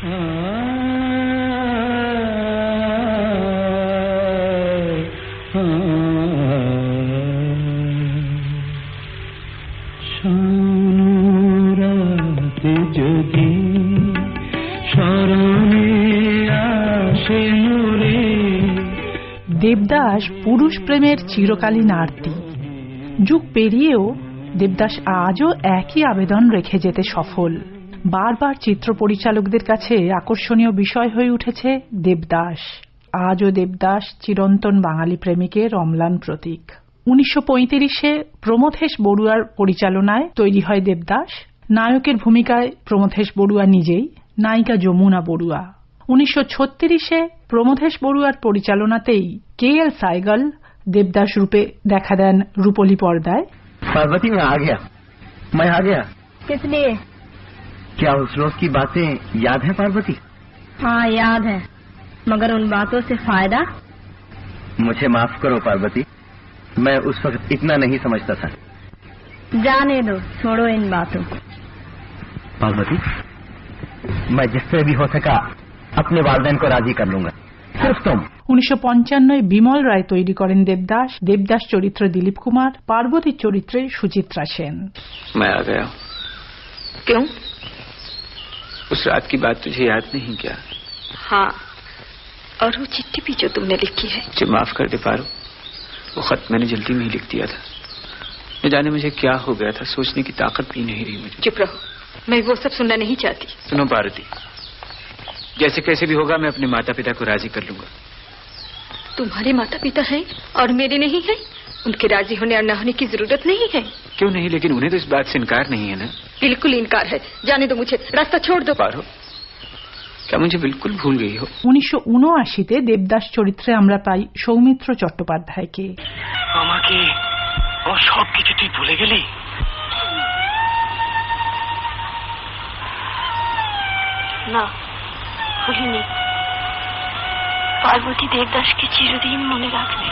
দেবদাস পুরুষ প্রেমের চিরকালীন আরতি। যুগ পেরিয়েও দেবদাস আজও একই আবেদন রেখে যেতে সফল। বারবার চিত্র পরিচালকদের কাছে আকর্ষণীয় বিষয় হয়ে উঠেছে দেবদাস আজও দেবদাস চিরন্তন বাঙালি প্রেমিকের অম্লান প্রতীক উনিশশো পঁয়ত্রিশে প্রমথেশ বড়ুয়ার পরিচালনায় তৈরি হয় দেবদাস নায়কের ভূমিকায় প্রমথেশ বড়ুয়া নিজেই নায়িকা যমুনা বড়ুয়া উনিশশো ছত্রিশে প্রমথেশ বড়ুয়ার পরিচালনাতেই কে এল সাইগল দেবদাস রূপে দেখা দেন রূপলী পর্দায় पार्वती मैं आ गया मैं आ गया किस लिए क्या उस रोज की बातें याद है पार्वती हाँ याद है मगर उन बातों से फायदा मुझे माफ करो पार्वती मैं उस वक्त इतना नहीं समझता था जाने दो छोड़ो इन बातों को पार्वती मैं जिससे भी हो सका अपने वालदेन को राजी कर लूंगा सिर्फ तुम উনিশশো পঞ্চান্নয় বিমল রায় তৈরি করেন দেবদাস দেবদাস চরিত্রে দিলীপ কুমার পার্বতীর চরিত্রে সুচিত্রা সেন मैं आ गया क्यों उस रात की बात तुझे याद नहीं क्या? हाँ और वो चिट्ठी भी जो तुमने लिखी है। मुझे माफ़ कर दे पारो। वो खत मैंने जल्दी में ही लिख दिया था। न जाने मुझे क्या हो गया था सोचने की ताकत भी नहीं रही मुझे। चुप रहो। मैं वो सब सुनना नहीं चाहती। सुनो पार्वती। जैसे कैसे भी होगा मैं अपने माता पिता को राज़ी कर लूँगा। तुम्हारे माता पिता हैं और मेरे नहीं हैं? उनके राजी होने और न होने की जरूरत नहीं है क्यों नहीं लेकिन उन्हें तो इस बात से इनकार नहीं है ना बिल्कुल इनकार है जाने दो मुझे रास्ता छोड़ दो पारो क्या मुझे बिल्कुल भूल गई हो উনিশশো উনআশিতে দেবদাস চরিত্রে আমরা পাই সৌমিত্র চট্টোপাধ্যায়কে আমাকে ও সব কিছু তুই ভুলে গেলি না ভুলিনি পার্বতী দেবদাসকে চিরদিন মনে রাখবে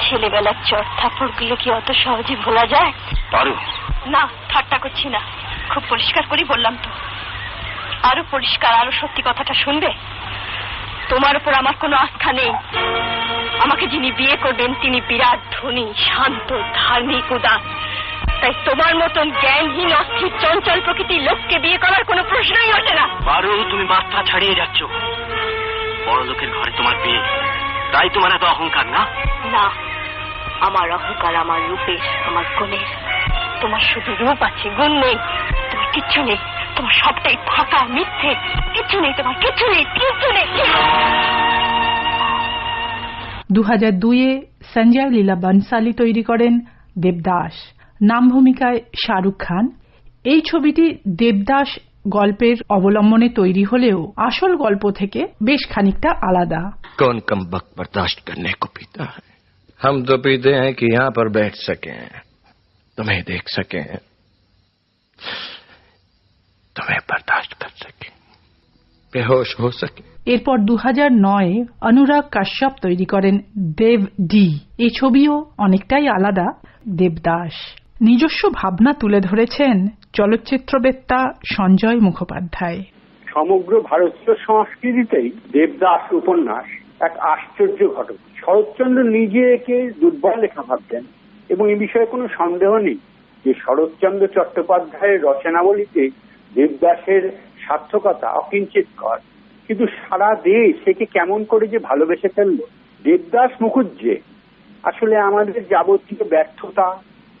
ছেলেবেলার চট থাপ্পড়গুলো কি অত সহজে ভোলা যায়? পারু। না ঠাট্টা করছি না। খুব পরিষ্কার করে বললাম তো। আরও পরিষ্কার আরও সত্যি কথাটা শুনবে? তোমার উপর আমার কোনো আস্থা নেই। আমাকে যিনি বিয়ে করবেন তিনি বিরাট ধনী শান্ত ধার্মিক উদার। তাই তোমার মতন জ্ঞানহীন অস্থির চঞ্চল প্রকৃতির লোককে বিয়ে করার কোনো প্রশ্নই ওঠে না। পারু তুমি মাথা ছাড়িয়ে যাচ্ছ। বড় লোকের ঘরে তোমার বিয়ে। তাই তোমার এত অহংকার না? না। আমার অহংকার আমার রূপের আমার গুণের তোমার শুধু রূপ আছে গুণ নেই। তোমার কিচ্ছু নেই। তোমার সবটাই ফাঁকা মিথ্যে। কিচ্ছু নেই তোমার কিচ্ছু নেই কিচ্ছু নেই। দু হাজার দুইয়ে সঞ্জয় লীলা বনসালি তৈরি করেন দেবদাস। নাম ভূমিকায় শাহরুখ খান। এই ছবিটি দেবদাস গল্পের অবলম্বনে তৈরি হলেও আসল গল্প থেকে বেশ খানিকটা আলাদা कौन कम वक्त बर्दाश्त करने को पीता है हम तो पीते हैं कि यहाँ पर बैठ सके तुम्हें देख सके तुम्हें बर्दाश्त कर सके बेहोश हो सके এরপর দু হাজার নয়ে অনুরাগ কাশ্যপ তৈরি করেন দেব ডি এই ছবিও অনেকটাই আলাদা দেবদাস নিজস্ব ভাবনা তুলে ধরেছেন চলচ্চিত্রবেত্তা সঞ্জয় মুখোপাধ্যায়। সমগ্র ভারতীয় সংস্কৃতিতেই দেবদাস উপন্যাস এক আশ্চর্য ঘটনা শরৎচন্দ্র নিজে একে দুর্বল লেখা ভাবতেন এবং এ বিষয়ে কোনো সন্দেহ নেই যে শরৎচন্দ্র চট্টোপাধ্যায়ের রচনাবলীতে দেবদাসের সার্থকতা অকিঞ্চিত কর। কিন্তু সারা দেশ একে কেমন করে যে ভালোবেসে ফেলল, দেবদাস মুখুজ্জে আসলে আমাদের যাবতীয় ব্যর্থতা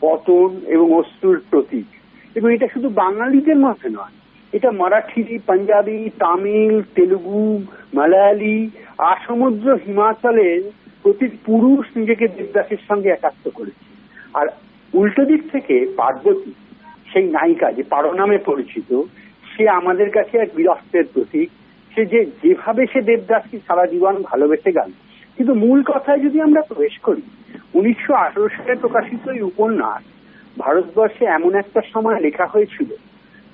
পতন এবং অস্তুর প্রতীক। এবং এটা শুধু বাঙালিদের মধ্যে নয়, এটা মারাঠি, পাঞ্জাবি, তামিল, তেলুগু, মালায়ালি আসমুদ্র হিমাচলের প্রতি পুরুষ নিজেকে দেবদাসের সঙ্গে একাত্ম করেছে। আর উল্টো দিক থেকে পার্বতী, সেই নায়িকা যে পারো নামে পরিচিত, সে আমাদের কাছে এক বীরত্বের প্রতীক। সে যে যেভাবে সে দেবদাসকে সারা জীবন ভালোবেসে গেল। কিন্তু মূল কথায় যদি আমরা প্রবেশ করি উনিশশো আঠারো সালে প্রকাশিত এই উপন্যাস ভারতবর্ষে এমন একটা সময় লেখা হয়েছিল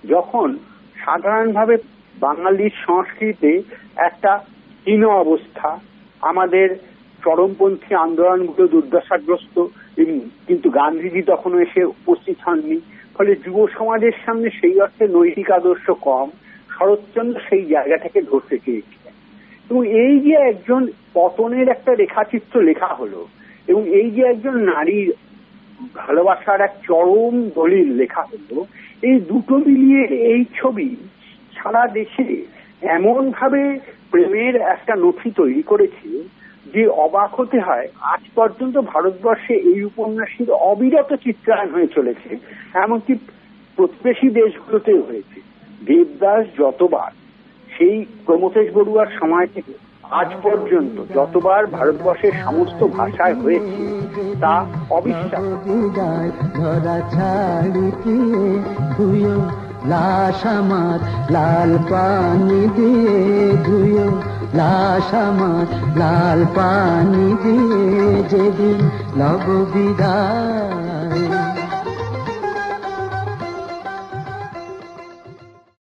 যখন সাধারণভাবে বাঙালির সংস্কৃতিতে একটা হীন অবস্থা, আমাদের চরমপন্থী আন্দোলনগুলো দুর্দশাগ্রস্ত কিন্তু গান্ধীজি তখনও এসে উপস্থিত হননি। ফলে যুব সমাজের সামনে সেই অর্থে নৈতিক আদর্শ কম, শরৎচন্দ্র সেই জায়গাটাকে ধরতে চেয়েছিলেন। এবং এই যে একজন পতনের একটা রেখাচিত্র লেখা হলো এবং এই যে একজন নারীর ভালোবাসার এক চরম দলিল লেখা হলো, এই দুটো মিলিয়ে এই ছবি সারা দেশে এমন ভাবে প্রেমের একটা নথি তৈরি করেছে যে অবাক হতে হয়, আজ পর্যন্ত ভারতবর্ষে এই উপন্যাসের অবিরত চিত্রায়ন হয়ে চলেছে, এমনকি প্রতিবেশী দেশগুলোতে হয়েছে। দেবদাস যতবার সেই প্রমথেশ বড়ুয়ার সময় থেকে আজ পর্যন্ত যতবার ভারতবর্ষের সমস্ত ভাষায় হয়েছে, তা অবিশ্বাস লাশ লাল পানি দিয়ে ধুয়ো, লাশ আমার লাল পানি দিয়ে যেদিন লব বিদায়।